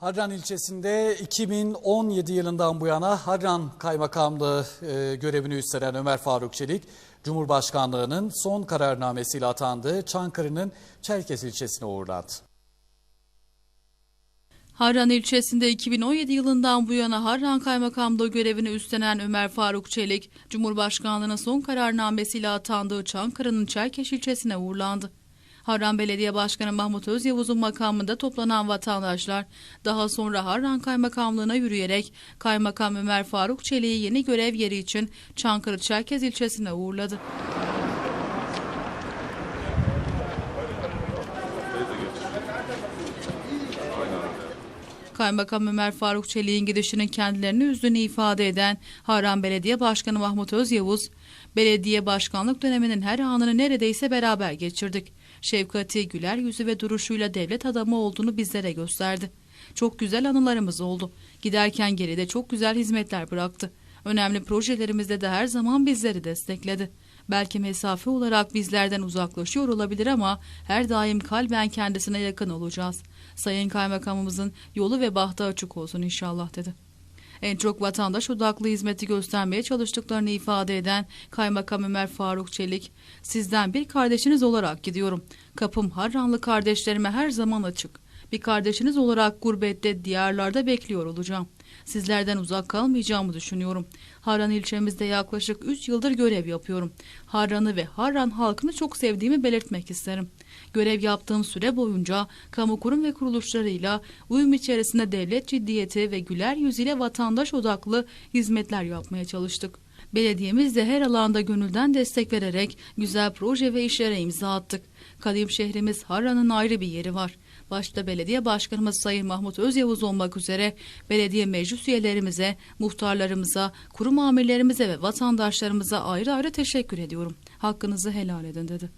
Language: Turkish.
Harran ilçesinde 2017 yılından bu yana Harran Kaymakamlığı e, görevini üstlenen Ömer Faruk Çelik, Cumhurbaşkanlığının son kararnamesiyle atandığı Çankırı'nın Çerkez ilçesine uğurlandı. Harran ilçesinde 2017 yılından bu yana Harran Kaymakamlığı görevini üstlenen Ömer Faruk Çelik, Cumhurbaşkanlığının son kararnamesiyle atandığı Çankırı'nın Çerkeş ilçesine uğurlandı. Harran Belediye Başkanı Mahmut Özyavuz'un makamında toplanan vatandaşlar daha sonra Harran Kaymakamlığı'na yürüyerek Kaymakam Ömer Faruk Çelik'i yeni görev yeri için Çankırı Çerkez ilçesine uğurladı. Kaymakam Ömer Faruk Çelik'in gidişinin kendilerini üzdüğünü ifade eden Harran Belediye Başkanı Mahmut Özyavuz, belediye başkanlık döneminin her anını neredeyse beraber geçirdik. Şefkati, güler yüzü ve duruşuyla devlet adamı olduğunu bizlere gösterdi. Çok güzel anılarımız oldu. Giderken geride çok güzel hizmetler bıraktı. Önemli projelerimizde de her zaman bizleri destekledi. Belki mesafe olarak bizlerden uzaklaşıyor olabilir ama her daim kalben kendisine yakın olacağız. Sayın Kaymakamımızın yolu ve bahtı açık olsun inşallah dedi. En çok vatandaş odaklı hizmeti göstermeye çalıştıklarını ifade eden Kaymakam Ömer Faruk Çelik, sizden bir kardeşiniz olarak gidiyorum. Kapım Harranlı kardeşlerime her zaman açık. Bir kardeşiniz olarak gurbette, diyarlarda bekliyor olacağım. Sizlerden uzak kalmayacağımı düşünüyorum. Harran ilçemizde yaklaşık 3 yıldır görev yapıyorum. Harran'ı ve Harran halkını çok sevdiğimi belirtmek isterim. Görev yaptığım süre boyunca kamu kurum ve kuruluşlarıyla uyum içerisinde devlet ciddiyeti ve güler yüzüyle vatandaş odaklı hizmetler yapmaya çalıştık. Belediyemiz de her alanda gönülden destek vererek güzel proje ve işlere imza attık. Kadim şehrimiz Harran'ın ayrı bir yeri var. Başta belediye başkanımız Sayın Mahmut Özyavuz olmak üzere belediye meclis üyelerimize, muhtarlarımıza, kurum amirlerimize ve vatandaşlarımıza ayrı ayrı teşekkür ediyorum. Hakkınızı helal edin dedi.